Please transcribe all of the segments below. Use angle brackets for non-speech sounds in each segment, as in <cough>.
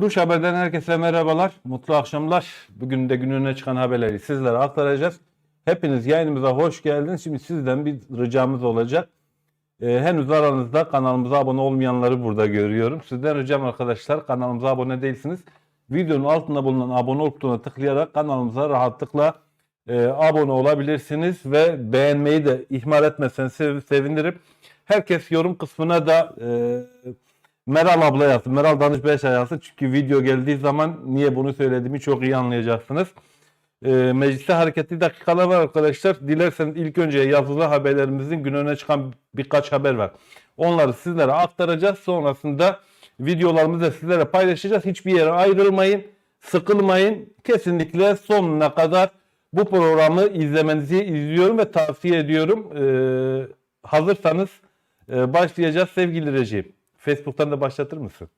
Duruş Haber'den herkese merhabalar, mutlu akşamlar. Bugün de gününe çıkan haberleri sizlere aktaracağız. Hepiniz yayınımıza hoş geldiniz. Şimdi sizden bir ricamız olacak. Ee, henüz aranızda kanalımıza abone olmayanları burada görüyorum. Sizden ricam arkadaşlar kanalımıza abone değilsiniz. Videonun altında bulunan abone ol butonuna tıklayarak kanalımıza rahatlıkla e, abone olabilirsiniz ve beğenmeyi de ihmal etmezseniz sev- sevinirim. Herkes yorum kısmına da e, Meral abla yazsın, Meral Danış Beşay yazsın. Çünkü video geldiği zaman niye bunu söylediğimi çok iyi anlayacaksınız. E, mecliste hareketli dakikalar var arkadaşlar. Dilerseniz ilk önce yazılı haberlerimizin gün öne çıkan birkaç haber var. Onları sizlere aktaracağız. Sonrasında videolarımızı da sizlere paylaşacağız. Hiçbir yere ayrılmayın, sıkılmayın. Kesinlikle sonuna kadar bu programı izlemenizi izliyorum ve tavsiye ediyorum. Ee, hazırsanız e, başlayacağız sevgili rejim. Facebook'tan da başlatır mısın?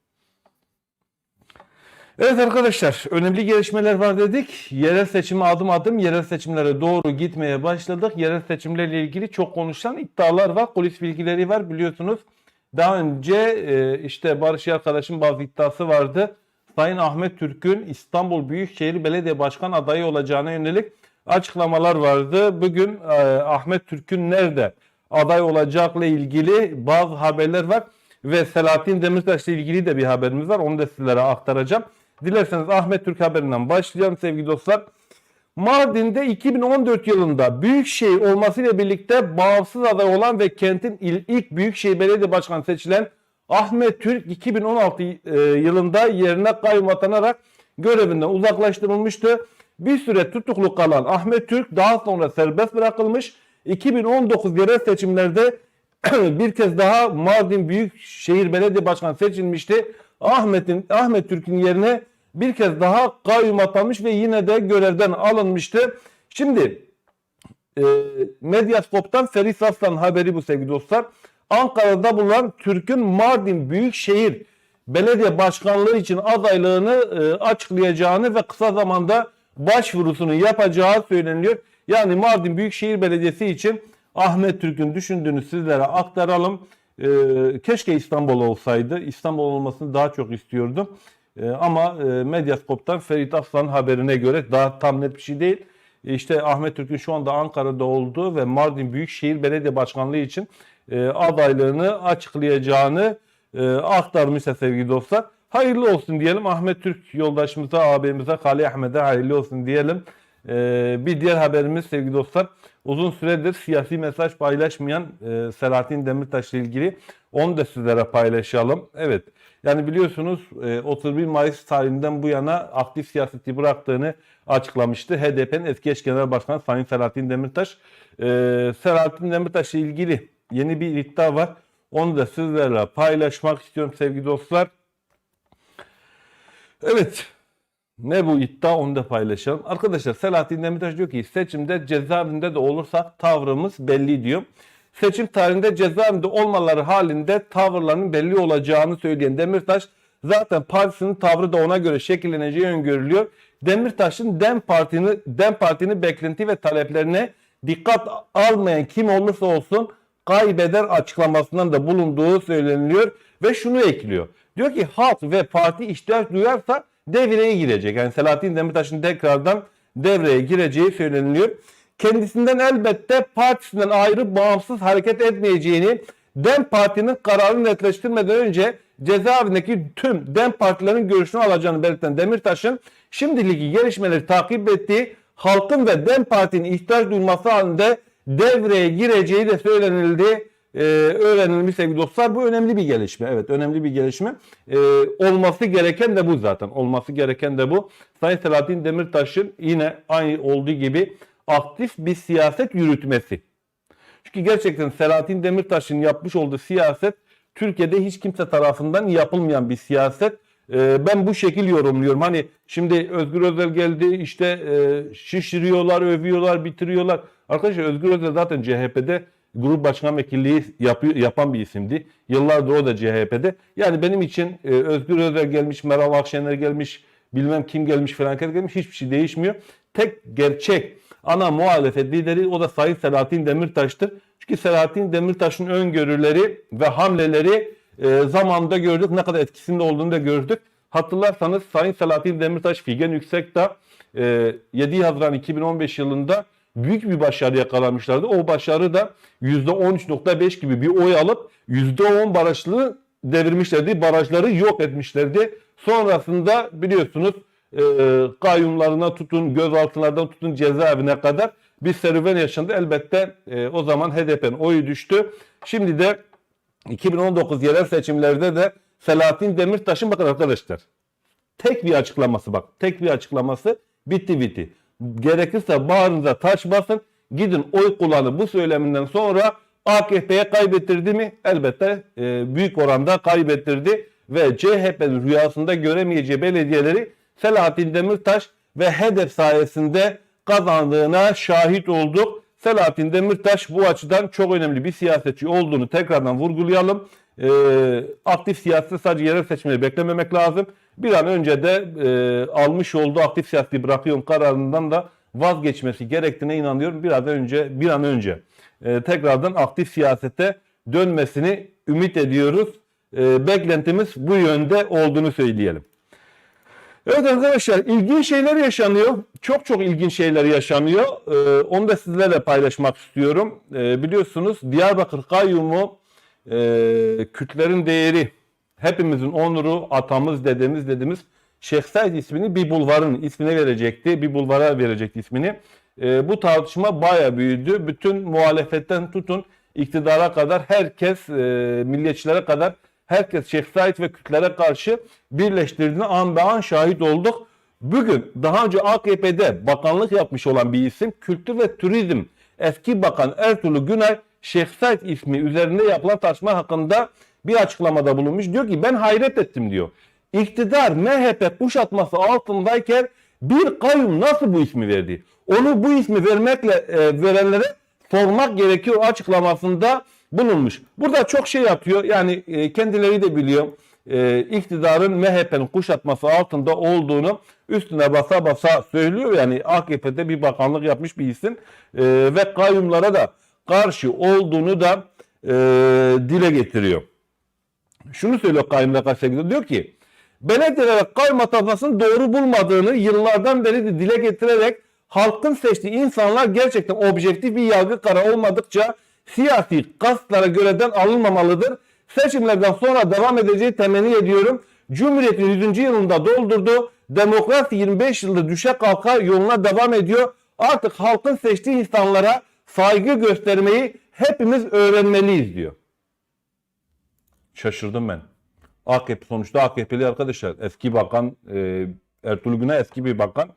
Evet arkadaşlar önemli gelişmeler var dedik. Yerel seçime adım adım yerel seçimlere doğru gitmeye başladık. Yerel seçimlerle ilgili çok konuşulan iddialar var. Polis bilgileri var biliyorsunuz. Daha önce e, işte Barış arkadaşın bazı iddiası vardı. Sayın Ahmet Türk'ün İstanbul Büyükşehir Belediye Başkan adayı olacağına yönelik açıklamalar vardı. Bugün e, Ahmet Türk'ün nerede aday olacakla ilgili bazı haberler var. Ve Selahattin Demirtaş'la ilgili de bir haberimiz var. Onu da sizlere aktaracağım. Dilerseniz Ahmet Türk haberinden başlayalım sevgili dostlar. Mardin'de 2014 yılında büyükşehir olmasıyla birlikte bağımsız aday olan ve kentin il- ilk büyükşehir belediye başkanı seçilen Ahmet Türk 2016 e, yılında yerine kayyum atanarak görevinden uzaklaştırılmıştı. Bir süre tutuklu kalan Ahmet Türk daha sonra serbest bırakılmış. 2019 yerel seçimlerde <clears throat> bir kez daha Mardin Büyükşehir Belediye Başkanı seçilmişti. Ahmet'in Ahmet Türk'ün yerine bir kez daha kayyum atanmış ve yine de görevden alınmıştı. Şimdi e, Medyaskop'tan Feris Aslan haberi bu sevgili dostlar. Ankara'da bulunan Türk'ün Mardin Büyükşehir Belediye Başkanlığı için adaylığını e, açıklayacağını ve kısa zamanda başvurusunu yapacağı söyleniliyor. Yani Mardin Büyükşehir Belediyesi için Ahmet Türk'ün düşündüğünü sizlere aktaralım. E, keşke İstanbul olsaydı. İstanbul olmasını daha çok istiyordum. E, ama e, Medyaskop'tan Ferit Aslan haberine göre daha tam net bir şey değil. İşte Ahmet Türk'ün şu anda Ankara'da olduğu ve Mardin Büyükşehir Belediye Başkanlığı için e, adaylığını açıklayacağını e, aktarmışsa sevgili dostlar. Hayırlı olsun diyelim Ahmet Türk yoldaşımıza, abimize, Kali Ahmet'e hayırlı olsun diyelim. E, bir diğer haberimiz sevgili dostlar. Uzun süredir siyasi mesaj paylaşmayan e, Selahattin Demirtaş'la ilgili onu da sizlere paylaşalım. Evet yani biliyorsunuz e, 31 Mayıs tarihinden bu yana aktif siyaseti bıraktığını açıklamıştı. HDP'nin eski eş genel başkanı Sayın Selahattin Demirtaş. E, Selahattin Demirtaş'la ilgili yeni bir iddia var. Onu da sizlerle paylaşmak istiyorum sevgili dostlar. Evet. Ne bu iddia onu da paylaşalım. Arkadaşlar Selahattin Demirtaş diyor ki seçimde cezaevinde de olursak tavrımız belli diyor. Seçim tarihinde cezaevinde olmaları halinde tavırlarının belli olacağını söyleyen Demirtaş zaten partisinin tavrı da ona göre şekilleneceği öngörülüyor. Demirtaş'ın DEM Parti'ni DEM Parti'nin beklenti ve taleplerine dikkat almayan kim olursa olsun kaybeder açıklamasından da bulunduğu söyleniliyor ve şunu ekliyor. Diyor ki halk ve parti ihtiyaç duyarsa devreye girecek. Yani Selahattin Demirtaş'ın tekrardan devreye gireceği söyleniliyor. Kendisinden elbette partisinden ayrı bağımsız hareket etmeyeceğini DEM Parti'nin kararını netleştirmeden önce cezaevindeki tüm DEM partilerin görüşünü alacağını belirten Demirtaş'ın şimdiki gelişmeleri takip ettiği halkın ve DEM Parti'nin ihtiyaç duyması halinde devreye gireceği de söylenildi. Ee, öğrenilmiş sevgili dostlar. Bu önemli bir gelişme. Evet önemli bir gelişme. Ee, olması gereken de bu zaten. Olması gereken de bu. Sayın Selahattin Demirtaş'ın yine aynı olduğu gibi aktif bir siyaset yürütmesi. Çünkü gerçekten Selahattin Demirtaş'ın yapmış olduğu siyaset Türkiye'de hiç kimse tarafından yapılmayan bir siyaset. Ee, ben bu şekil yorumluyorum. Hani şimdi Özgür Özel geldi işte e, şişiriyorlar, övüyorlar, bitiriyorlar. Arkadaşlar Özgür Özel zaten CHP'de grup başkan vekilliği yapıyor, yapan bir isimdi. Yıllardır o da CHP'de. Yani benim için e, Özgür Özel gelmiş, Meral Akşener gelmiş, bilmem kim gelmiş, felaket gelmiş hiçbir şey değişmiyor. Tek gerçek ana muhalefet lideri o da Sayın Selahattin Demirtaş'tır. Çünkü Selahattin Demirtaş'ın öngörüleri ve hamleleri e, zamanında gördük. Ne kadar etkisinde olduğunu da gördük. Hatırlarsanız Sayın Selahattin Demirtaş, Figen Yüksekdağ e, 7 Haziran 2015 yılında büyük bir başarı yakalamışlardı. O başarı da %13.5 gibi bir oy alıp %10 barajını devirmişlerdi. Barajları yok etmişlerdi. Sonrasında biliyorsunuz e, kayyumlarına tutun, gözaltılardan tutun cezaevine kadar bir serüven yaşandı. Elbette e, o zaman HDP'nin oyu düştü. Şimdi de 2019 yerel seçimlerde de Selahattin Demirtaş'ın bakın arkadaşlar tek bir açıklaması bak tek bir açıklaması bitti bitti. Gerekirse bağrınıza taş basın gidin oy kullanın bu söyleminden sonra AKP'ye kaybettirdi mi? Elbette e, büyük oranda kaybettirdi ve CHP'nin rüyasında göremeyeceği belediyeleri Selahattin Demirtaş ve HEDEF sayesinde kazandığına şahit olduk. Selahattin Demirtaş bu açıdan çok önemli bir siyasetçi olduğunu tekrardan vurgulayalım. Ee, aktif siyasette sadece yerel seçimleri beklememek lazım. Bir an önce de e, almış olduğu aktif siyaseti bırakıyorum kararından da vazgeçmesi gerektiğine inanıyorum. Biraz önce bir an önce e, tekrardan aktif siyasete dönmesini ümit ediyoruz. E, beklentimiz bu yönde olduğunu söyleyelim. Evet arkadaşlar ilginç şeyler yaşanıyor. Çok çok ilginç şeyler yaşanıyor. Ee, onu da sizlerle paylaşmak istiyorum. Ee, biliyorsunuz Diyarbakır Kayyumu e, Kürtlerin değeri, hepimizin onuru, atamız, dedemiz, dedemiz Şeyh Said ismini bir bulvarın ismine verecekti. Bir bulvara verecekti ismini. Ee, bu tartışma baya büyüdü. Bütün muhalefetten tutun iktidara kadar herkes, e, milliyetçilere kadar herkes Şeyh Said ve Kürtlere karşı birleştirdiğine an be an şahit olduk. Bugün daha önce AKP'de bakanlık yapmış olan bir isim Kültür ve Turizm eski bakan Ertuğrul Günay Şeyh Said ismi üzerinde yapılan tartışma hakkında bir açıklamada bulunmuş. Diyor ki ben hayret ettim diyor. İktidar MHP kuşatması altındayken bir kayyum nasıl bu ismi verdi? Onu bu ismi vermekle e, verenlere sormak gerekiyor açıklamasında bulunmuş. Burada çok şey yapıyor. Yani e, kendileri de biliyor. E, iktidarın MHP'nin kuşatması altında olduğunu üstüne basa basa söylüyor. Yani AKP'de bir bakanlık yapmış bir isim. E, ve kayyumlara da karşı olduğunu da e, dile getiriyor. Şunu söylüyor kayyumlar karşı diyor ki belediyelere kayyum atanmasını doğru bulmadığını yıllardan beri de dile getirerek halkın seçtiği insanlar gerçekten objektif bir yargı kararı olmadıkça siyasi kasıtlara göreden alınmamalıdır. Seçimlerden sonra devam edeceği temenni ediyorum. Cumhuriyet'in 100. yılında doldurdu. Demokrasi 25 yılda düşe kalka yoluna devam ediyor. Artık halkın seçtiği insanlara saygı göstermeyi hepimiz öğrenmeliyiz diyor. Şaşırdım ben. AKP sonuçta AKP'li arkadaşlar. Eski bakan e, Ertuğrul Günay eski bir bakan.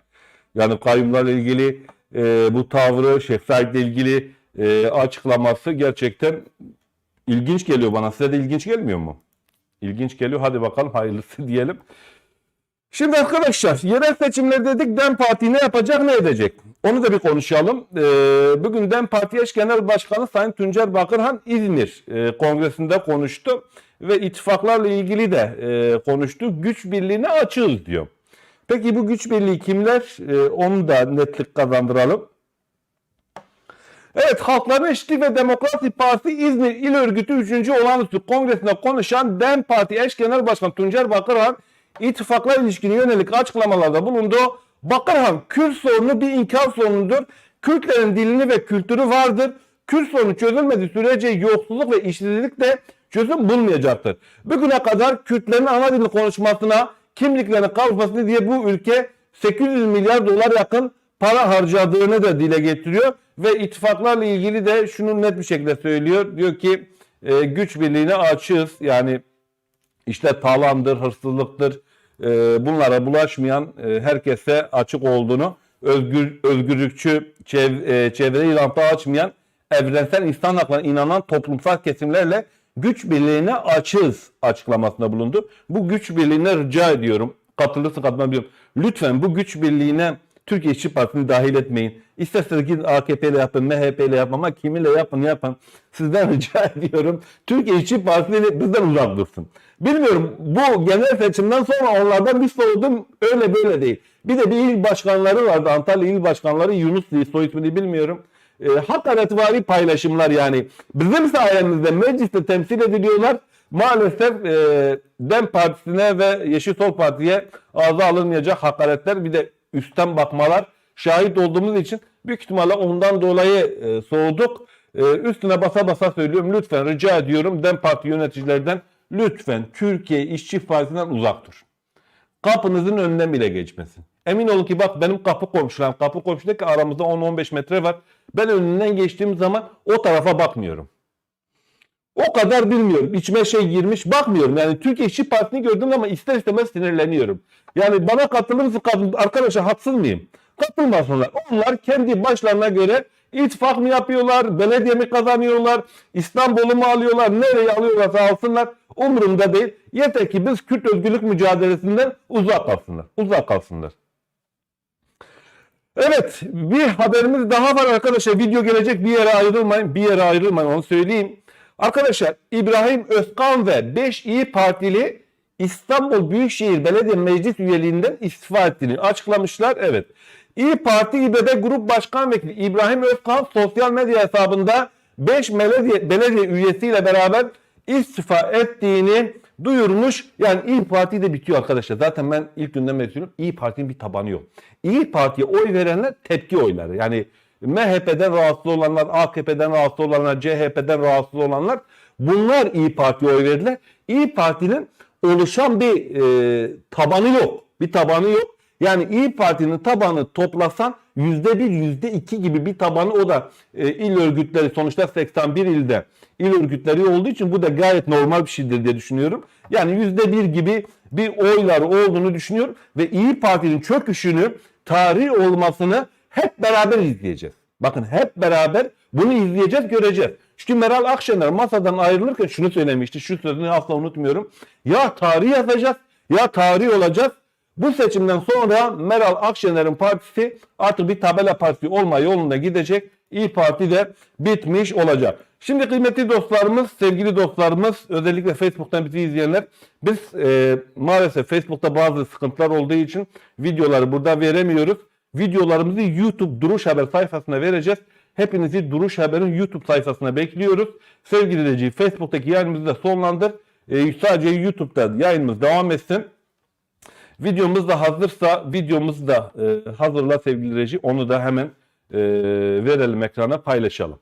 Yani kayyumlarla ilgili e, bu tavrı, şefsaytle ilgili e, açıklaması gerçekten ilginç geliyor bana. Size de ilginç gelmiyor mu? İlginç geliyor. Hadi bakalım hayırlısı diyelim. Şimdi arkadaşlar yerel seçimler dedik DEM Parti ne yapacak ne edecek? Onu da bir konuşalım. Ee, bugün DEM Parti eş genel başkanı Sayın Tuncer Bakırhan İzmir e, kongresinde konuştu. Ve ittifaklarla ilgili de e, konuştu. Güç birliğine açığız diyor. Peki bu güç birliği kimler? E, onu da netlik kazandıralım. Evet Halkların Eşitliği ve Demokrasi Partisi İzmir İl Örgütü 3. olağanüstü kongresinde konuşan DEM Parti eş genel başkanı Tuncer Bakırhan ittifaklar ilişkine yönelik açıklamalarda bulundu. Bakırhan Kürt sorunu bir inkar sorunudur. Kürtlerin dilini ve kültürü vardır. Kürt sorunu çözülmediği sürece yoksulluk ve işsizlik de çözüm bulmayacaktır. Bugüne kadar Kürtlerin ana dilini konuşmasına, kimliklerine kavuşmasını diye bu ülke 800 milyar dolar yakın para harcadığını da dile getiriyor. Ve ittifaklarla ilgili de şunu net bir şekilde söylüyor. Diyor ki e, güç birliğine açığız. Yani işte talandır, hırsızlıktır bunlara bulaşmayan e, herkese açık olduğunu, özgür, özgürlükçü, çev, e, çevreyi ranta açmayan, evrensel insan haklarına inanan toplumsal kesimlerle güç birliğine açığız açıklamasında bulundu. Bu güç birliğine rica ediyorum. Katılırsın katılmıyorum. Lütfen bu güç birliğine Türkiye İşçi Partisi'ni dahil etmeyin. İsterseniz gidin AKP ile yapın, MHP ile yapın ama kiminle yapın yapın. Sizden <laughs> rica ediyorum. Türkiye İşçi Partisi bizden uzak dursun. Bilmiyorum bu genel seçimden sonra onlardan bir soğudum öyle böyle değil. Bir de bir il başkanları vardı. Antalya il başkanları Yunus diye soy ismini bilmiyorum. E, hakaretvari paylaşımlar yani. Bizim sayemizde mecliste temsil ediliyorlar. Maalesef e, DEM Partisi'ne ve Yeşil Sol Parti'ye ağza alınmayacak hakaretler bir de üstten bakmalar şahit olduğumuz için büyük ihtimalle ondan dolayı e, soğuduk. E, üstüne basa basa söylüyorum lütfen rica ediyorum DEM Parti yöneticilerden lütfen Türkiye İşçi Partisi'nden uzak dur. Kapınızın önünden bile geçmesin. Emin olun ki bak benim kapı komşularım, kapı komşuda ki aramızda 10-15 metre var. Ben önünden geçtiğim zaman o tarafa bakmıyorum. O kadar bilmiyorum. İçime şey girmiş bakmıyorum. Yani Türkiye İşçi Partisi'ni gördüm ama ister istemez sinirleniyorum. Yani bana katılır mısın? Arkadaşlar haksız mıyım? Katılmasınlar. Onlar kendi başlarına göre ittifak mı yapıyorlar? Belediye mi kazanıyorlar? İstanbul'u mu alıyorlar? Nereye alıyorlarsa alsınlar. Umurumda değil. Yeter ki biz Kürt özgürlük mücadelesinden uzak kalsınlar. Uzak kalsınlar. Evet bir haberimiz daha var arkadaşlar. Video gelecek bir yere ayrılmayın. Bir yere ayrılmayın onu söyleyeyim. Arkadaşlar İbrahim Özkan ve 5 İyi Partili İstanbul Büyükşehir Belediye Meclis üyeliğinden istifa ettiğini açıklamışlar. Evet. İyi Parti İBB Grup Başkan Vekili İbrahim Özkan sosyal medya hesabında 5 belediye, belediye üyesiyle beraber istifa ettiğini duyurmuş. Yani İyi Parti de bitiyor arkadaşlar. Zaten ben ilk günden beri söylüyorum. İyi Parti'nin bir tabanı yok. İyi Parti'ye oy verenler tepki oyları. Yani MHP'den rahatsız olanlar, AKP'den rahatsız olanlar, CHP'den rahatsız olanlar bunlar İyi Parti'ye oy verdiler. İyi Parti'nin oluşan bir e, tabanı yok. Bir tabanı yok. Yani İyi Parti'nin tabanı toplasan yüzde bir, yüzde iki gibi bir tabanı o da e, il örgütleri sonuçta 81 ilde il örgütleri olduğu için bu da gayet normal bir şeydir diye düşünüyorum. Yani yüzde bir gibi bir oylar olduğunu düşünüyorum ve İyi Parti'nin çöküşünü tarih olmasını hep beraber izleyeceğiz. Bakın hep beraber bunu izleyeceğiz, göreceğiz. Çünkü Meral Akşener masadan ayrılırken şunu söylemişti. Şu sözünü asla unutmuyorum. Ya tarih yazacağız ya tarih olacağız. Bu seçimden sonra Meral Akşener'in partisi artık bir tabela partisi olma yolunda gidecek. İyi Parti de bitmiş olacak. Şimdi kıymetli dostlarımız, sevgili dostlarımız, özellikle Facebook'tan bizi izleyenler, biz e, maalesef Facebook'ta bazı sıkıntılar olduğu için videoları burada veremiyoruz. Videolarımızı YouTube Duruş Haber sayfasına vereceğiz. Hepinizi Duruş Haber'in YouTube sayfasına bekliyoruz. Sevgili dinleyici, Facebook'taki yayınımızı da sonlandır. E, sadece YouTube'da yayınımız devam etsin. Videomuz da hazırsa videomuz da e, hazırla sevgili reji. Onu da hemen e, verelim ekrana paylaşalım.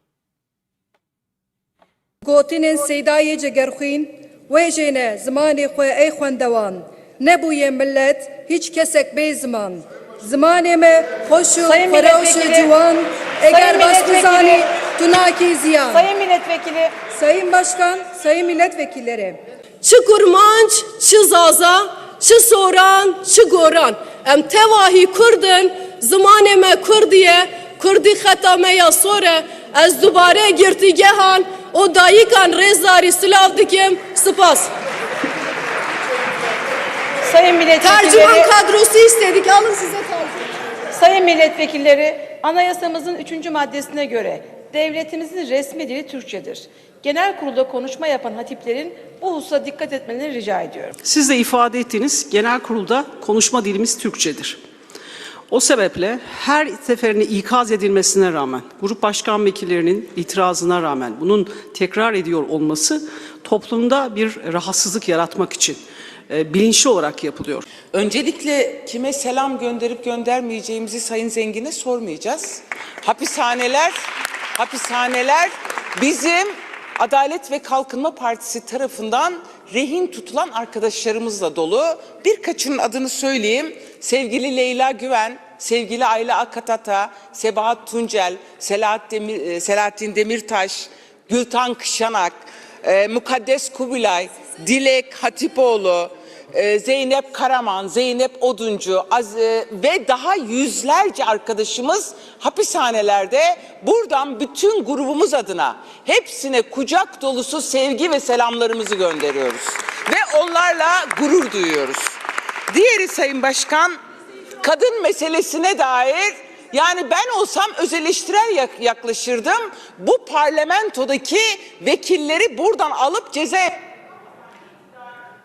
Gotinin seydayece gerxin vejene zamanı xwe ey xwendewan. Nebuye millet hiç kesek bey zaman zamanı me hoşu faroşu civan eger baskuzani tunaki ziyan. Sayın milletvekili. Sayın Başkan Sayın milletvekilleri. Çıkurmanç çızaza çi soran, çi goran. Em tevahi Kurdin, zimanê me Kurdiye, Kurdî xeta me ya sore, ez dubare girtîgehan û dayîkan rêzdarî silav dikim, spas. Sayın Tercüman Milletvekilleri, kadrosu istedik, alın size tercüman. Sayın Milletvekilleri, anayasamızın 3. maddesine göre devletimizin resmi dili Türkçedir. Genel kurulda konuşma yapan hatiplerin bu hususa dikkat etmelerini rica ediyorum. Siz de ifade ettiğiniz genel kurulda konuşma dilimiz Türkçedir. O sebeple her seferinde ikaz edilmesine rağmen, grup başkan vekillerinin itirazına rağmen bunun tekrar ediyor olması toplumda bir rahatsızlık yaratmak için e, bilinçli olarak yapılıyor. Öncelikle kime selam gönderip göndermeyeceğimizi Sayın Zengin'e sormayacağız. Hapishaneler, hapishaneler bizim Adalet ve Kalkınma Partisi tarafından rehin tutulan arkadaşlarımızla dolu. Birkaçının adını söyleyeyim. Sevgili Leyla Güven, sevgili Ayla Akatata, Sebahat Tuncel, e, Selahattin Demirtaş, Gültan Kışanak, e, Mukaddes Kubilay, Dilek Hatipoğlu, e, Zeynep Karaman, Zeynep Oduncu e, ve daha yüzlerce arkadaşımız hapishanelerde. Buradan bütün grubumuz adına hepsine kucak dolusu sevgi ve selamlarımızı gönderiyoruz. Ve onlarla gurur duyuyoruz. Diğeri Sayın Başkan, kadın meselesine dair yani ben olsam öz yaklaşırdım. Bu parlamentodaki vekilleri buradan alıp ceza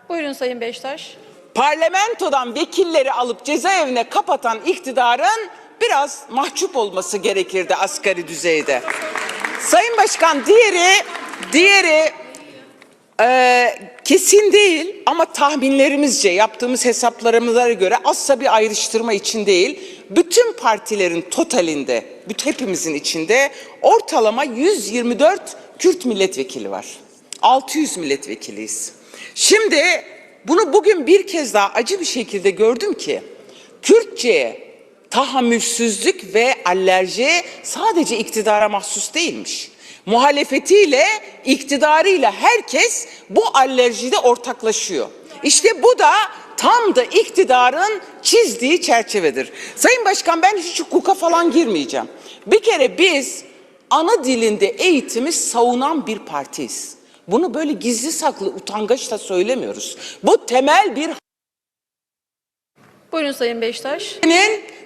Buyurun Sayın Beştaş. parlamentodan vekilleri alıp cezaevine kapatan iktidarın biraz mahcup olması gerekirdi asgari düzeyde. Sayın Başkan diğeri diğeri Ee, kesin değil ama tahminlerimizce yaptığımız hesaplarımıza göre asla bir ayrıştırma için değil. Bütün partilerin totalinde, bütün hepimizin içinde ortalama 124 Kürt milletvekili var. 600 milletvekiliyiz. Şimdi bunu bugün bir kez daha acı bir şekilde gördüm ki Kürtçe'ye tahammülsüzlük ve alerji sadece iktidara mahsus değilmiş. Muhalefetiyle, iktidarıyla herkes bu alerjide ortaklaşıyor. İşte bu da tam da iktidarın çizdiği çerçevedir. Sayın Başkan ben hiç hukuka falan girmeyeceğim. Bir kere biz ana dilinde eğitimi savunan bir partiyiz. Bunu böyle gizli saklı utangaçla söylemiyoruz. Bu temel bir Buyurun Sayın Beştaş.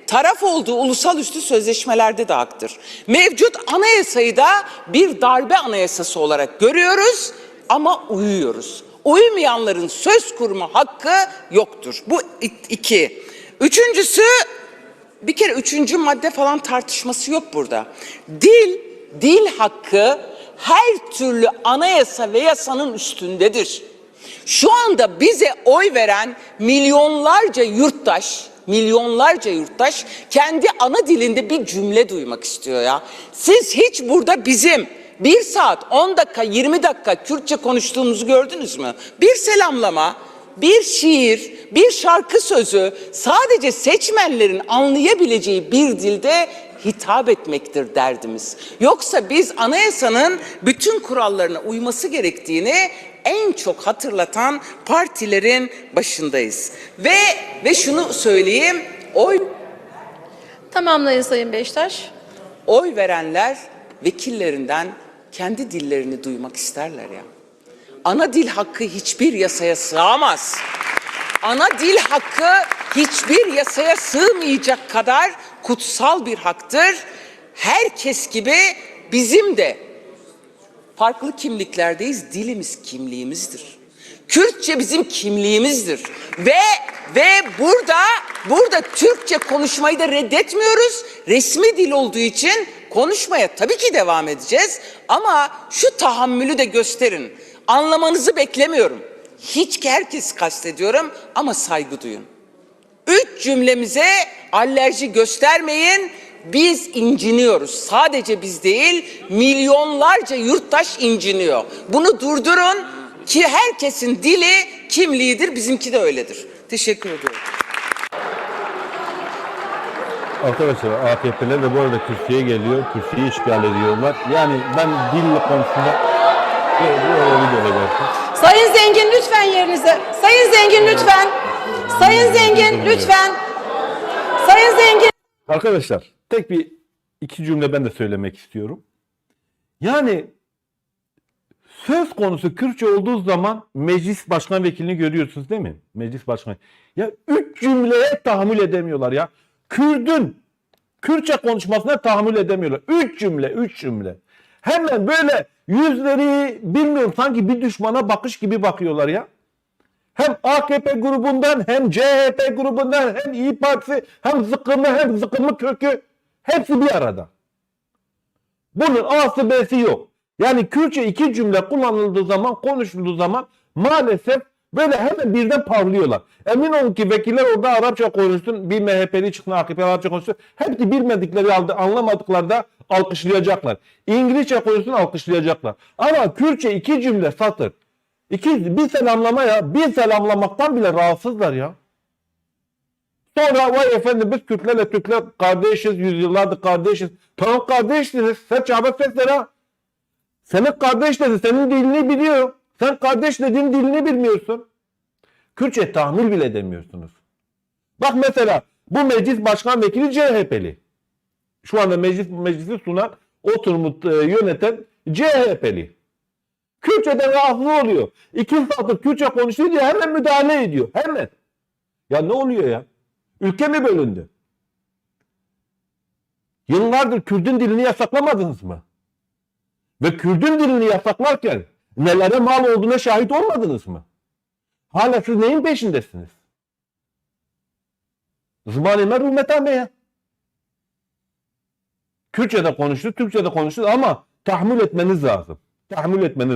Taraf olduğu ulusal üstü sözleşmelerde de haktır. Mevcut anayasayı da bir darbe anayasası olarak görüyoruz ama uyuyoruz. Uymayanların söz kurma hakkı yoktur. Bu iki. Üçüncüsü bir kere üçüncü madde falan tartışması yok burada. Dil, dil hakkı her türlü anayasa ve yasanın üstündedir. Şu anda bize oy veren milyonlarca yurttaş, milyonlarca yurttaş kendi ana dilinde bir cümle duymak istiyor ya. Siz hiç burada bizim bir saat, 10 dakika, 20 dakika Kürtçe konuştuğumuzu gördünüz mü? Bir selamlama, bir şiir, bir şarkı sözü sadece seçmenlerin anlayabileceği bir dilde hitap etmektir derdimiz. Yoksa biz anayasanın bütün kurallarına uyması gerektiğini en çok hatırlatan partilerin başındayız. Ve ve şunu söyleyeyim, oy Tamamlayın Sayın Beştaş. oy verenler vekillerinden kendi dillerini duymak isterler ya. Ana dil hakkı hiçbir yasaya sığamaz. Ana dil hakkı hiçbir yasaya sığmayacak kadar kutsal bir haktır. Herkes gibi bizim de farklı kimliklerdeyiz. Dilimiz kimliğimizdir. Kürtçe bizim kimliğimizdir. Ve ve burada burada Türkçe konuşmayı da reddetmiyoruz. Resmi dil olduğu için konuşmaya tabii ki devam edeceğiz. Ama şu tahammülü de gösterin. Anlamanızı beklemiyorum. Hiç herkes kastediyorum ama saygı duyun. Üç cümlemize alerji göstermeyin. Biz inciniyoruz. Sadece biz değil, milyonlarca yurttaş inciniyor. Bunu durdurun ki herkesin dili kimliğidir. Bizimki de öyledir. Teşekkür ediyorum. Arkadaşlar AKP'ler de bu arada kürsüye geliyor. Kürsüyü işgal ediyorlar. Yani ben dil konusunda olacak. Sayın Zengin lütfen yerinize. Sayın Zengin lütfen. Sayın Zengin lütfen. Sayın Zengin. Arkadaşlar tek bir iki cümle ben de söylemek istiyorum. Yani söz konusu Kürtçe olduğu zaman meclis başkan vekilini görüyorsunuz değil mi? Meclis başkanı. Ya üç cümleye tahammül edemiyorlar ya. Kürdün Kürtçe konuşmasına tahammül edemiyorlar. Üç cümle, üç cümle. Hemen böyle yüzleri bilmiyorum sanki bir düşmana bakış gibi bakıyorlar ya. Hem AKP grubundan hem CHP grubundan hem İyi Partisi hem zıkkımı hem zıkkımı kökü hepsi bir arada. Bunun A'sı B'si yok. Yani Kürtçe iki cümle kullanıldığı zaman konuşulduğu zaman maalesef böyle hemen birden parlıyorlar. Emin olun ki vekiller orada Arapça konuşsun, bir MHP'li çıksın AKP Arapça konuşsun. Hepsi bilmedikleri halde anlamadıkları da alkışlayacaklar. İngilizce konuşsun alkışlayacaklar. Ama Kürtçe iki cümle satır. İki, bir selamlama ya. Bir selamlamaktan bile rahatsızlar ya. Sonra vay efendim biz Kürtlerle Türkler kardeşiz. Yüzyıllardır kardeşiz. Tamam kardeşsiniz. Sen Çağbek sesler ha. Senin kardeş dedi. Senin dilini biliyor. Sen kardeş dediğin dilini bilmiyorsun. Kürtçe tahammül bile edemiyorsunuz. Bak mesela bu meclis başkan vekili CHP'li. Şu anda meclis meclisi sunan, oturumu e, yöneten CHP'li. Kürtçeden rahatsız oluyor. İki saattir Kürtçe konuşuyor diye hemen müdahale ediyor. Hemen. Ya ne oluyor ya? Ülke mi bölündü? Yıllardır Kürdün dilini yasaklamadınız mı? Ve Kürdün dilini yasaklarken nelere mal olduğuna şahit olmadınız mı? Hala siz neyin peşindesiniz? Zımanime rühmetame ya. Kürtçe'de konuştu, Türkçe'de konuştu ama tahammül etmeniz lazım. Tahammül etmeniz